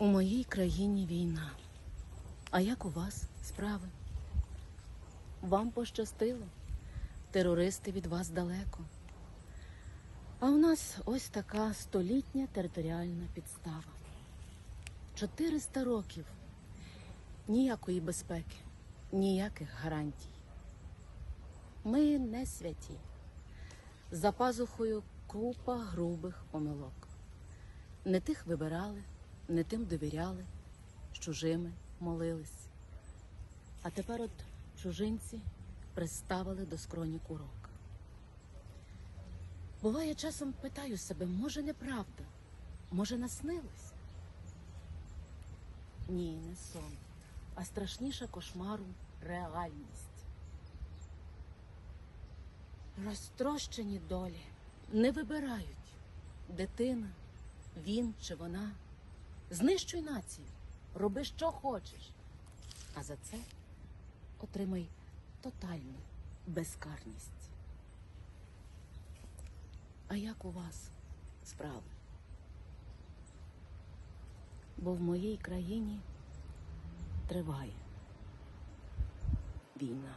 У моїй країні війна. А як у вас справи? Вам пощастило. Терористи від вас далеко. А у нас ось така столітня територіальна підстава. 400 років. Ніякої безпеки, ніяких гарантій. Ми не святі. За пазухою купа грубих помилок. Не тих вибирали, не тим довіряли, з чужими молились. А тепер от чужинці приставили до скроні курок. Буває, часом питаю себе, може неправда, може наснилось? Ні, не сон, а страшніша кошмару реальність. Розтрощені долі не вибирають дитина, він чи вона. Знищуй націю, роби що хочеш. А за це отримай тотальну безкарність. А як у вас справи? Бо в моїй країні триває війна.